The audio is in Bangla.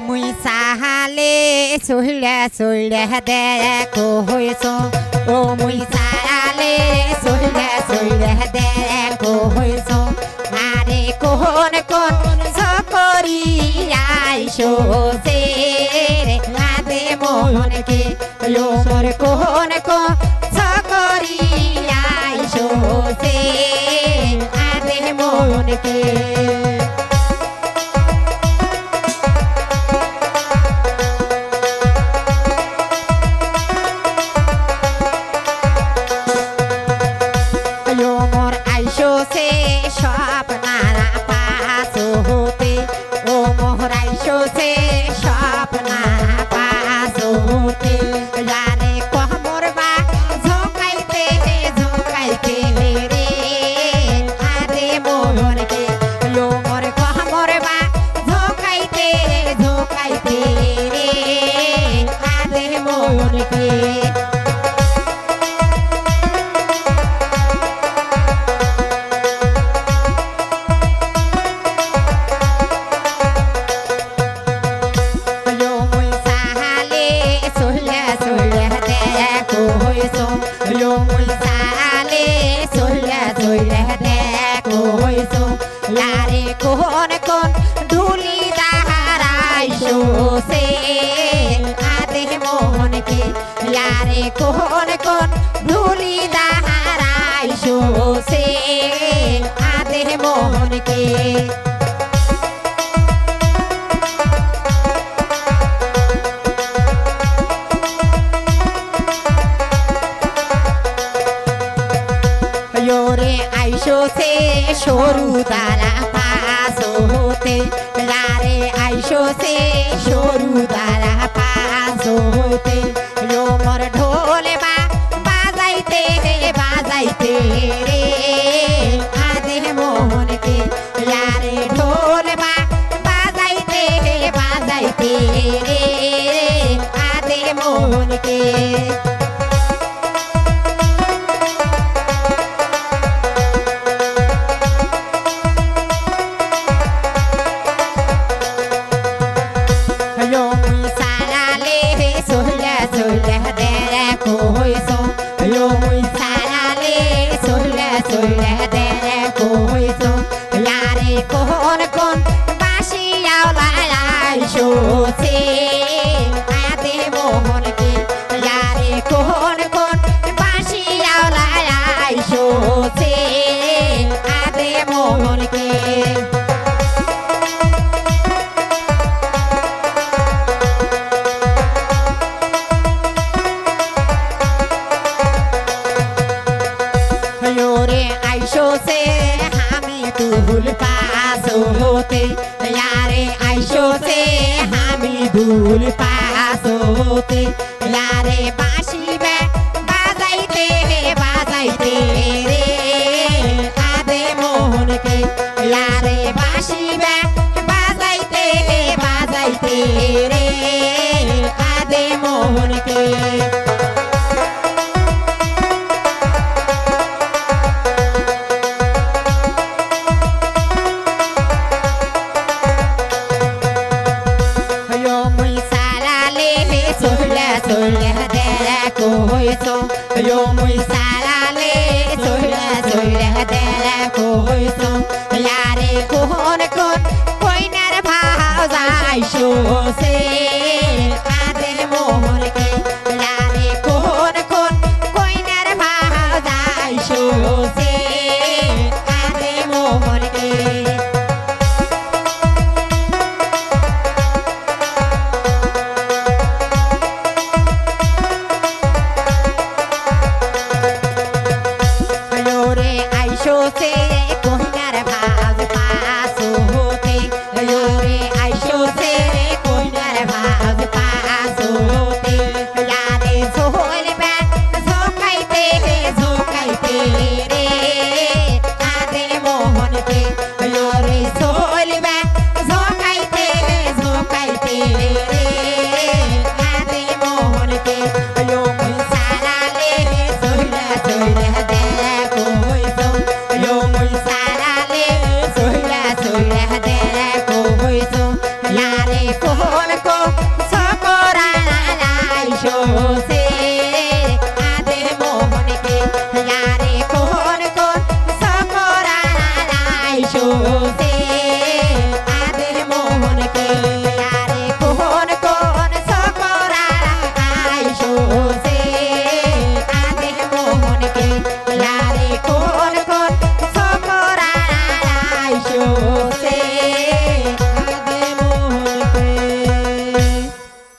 মুই সাহালে সহিলা সহিলা দেখো হয়েছ ও মুই সাহালে সহিলা সহিলা দেখো হয়েছ আরে কোন কোন সকরি আইসো সে রে আদে মোহনকে ও মোর কোন কোন আরে মোহনকে লারে কোন কোন ধুলি দাহারাই শোষে আদে মোহনকে। Llore আইসো সে সরু পাসো হতে। লারে আইসো সে সরু পাসো হতে। লোমর ঢোলে বা বাজাইতে বাজাইতে রে। আদে মোহনকে লারে ঢোল বা বাজাইতে বাজাইতে রে। আদে মোহনকে হইছো yo muy salale sola sola দেখো হইছো লারে কোন কোন বাসি আইসো সে আদে মোহনকে লারে কোন কোন বাসি আইসো সে আদে মোহনকে রে আইসো সে আমি দুল পাসো হতে। ইয়ারে আইসো সে আমি দুল পাসো হতে। ইয়ারে বাসিবে, বাজাইতে বাজাইতে রে। আদে মোহনকে, ইয়ারে বাসিবে বাজাইতে হইছো yo muy salale sola sola দেখো হইছো ইয়ারে কোন কোন কইনার ভাও যাইছো সে আদে মোহনকে আইসো Oh.